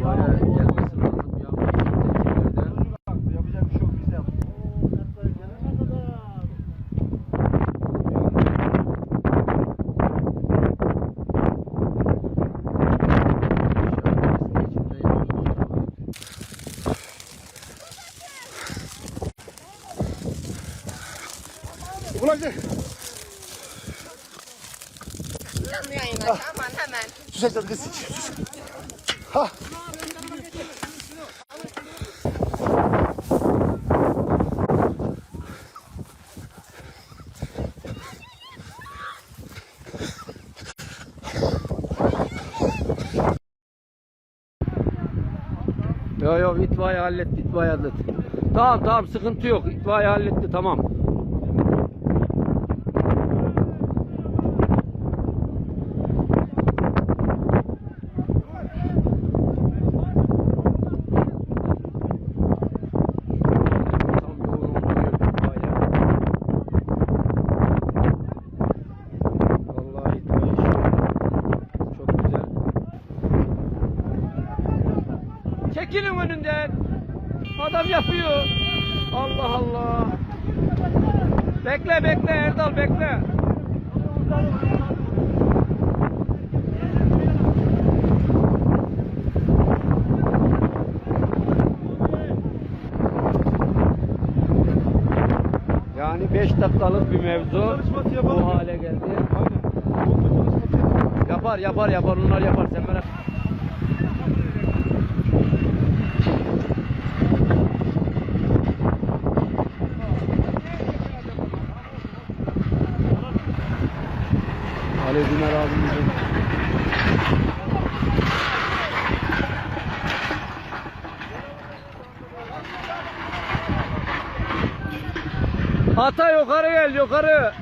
itibariyle gelmesi lazım. Yağmur tehlikelerden. Yapacak bir şey yok biz de Yo yo itfaiye halletti itfaiye halletti. Tamam tamam sıkıntı yok itfaiye halletti tamam. Çekilin önünden. Adam yapıyor. Allah Allah. Bekle bekle Erdal bekle. Yani 5 dakikalık bir mevzu bu hale geldi. Yapar yapar yapar onlar yapar sen merak Ali Dümer abimizin Ata yukarı gel yukarı.